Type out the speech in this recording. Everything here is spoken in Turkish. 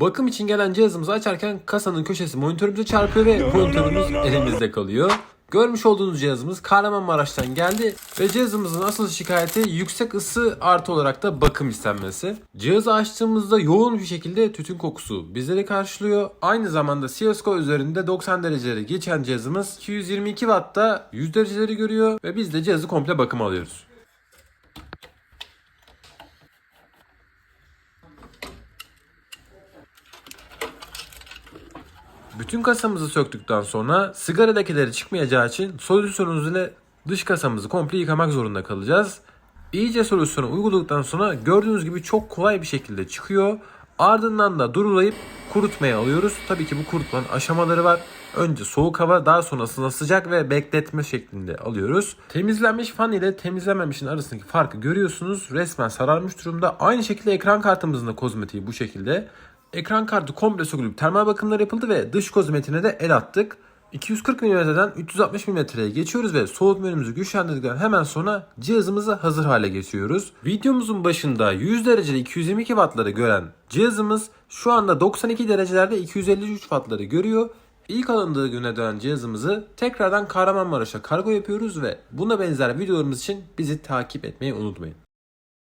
Bakım için gelen cihazımızı açarken kasanın köşesi monitörümüze çarpıyor ve monitörümüz elimizde kalıyor. Görmüş olduğunuz cihazımız Kahramanmaraş'tan geldi ve cihazımızın asıl şikayeti yüksek ısı artı olarak da bakım istenmesi. Cihazı açtığımızda yoğun bir şekilde tütün kokusu bizleri karşılıyor. Aynı zamanda CSGO üzerinde 90 dereceleri geçen cihazımız 222 Watt'ta 100 dereceleri görüyor ve biz de cihazı komple bakım alıyoruz. Bütün kasamızı söktükten sonra sigara lekeleri çıkmayacağı için solüsyonumuz ile dış kasamızı komple yıkamak zorunda kalacağız. İyice solüsyonu uyguladıktan sonra gördüğünüz gibi çok kolay bir şekilde çıkıyor. Ardından da durulayıp kurutmaya alıyoruz. Tabii ki bu kurutmanın aşamaları var. Önce soğuk hava daha sonrasında sıcak ve bekletme şeklinde alıyoruz. Temizlenmiş fan ile temizlenmemişin arasındaki farkı görüyorsunuz. Resmen sararmış durumda. Aynı şekilde ekran kartımızın da kozmetiği bu şekilde. Ekran kartı komple sökülüp termal bakımlar yapıldı ve dış kozmetiğine de el attık. 240 mm'den 360 mm'ye geçiyoruz ve soğutma yönümüzü güçlendirdikten hemen sonra cihazımızı hazır hale getiriyoruz. Videomuzun başında 100 derecede 222 wattları gören cihazımız şu anda 92 derecelerde 253 wattları görüyor. İlk alındığı güne dönen cihazımızı tekrardan Kahramanmaraş'a kargo yapıyoruz ve buna benzer videolarımız için bizi takip etmeyi unutmayın.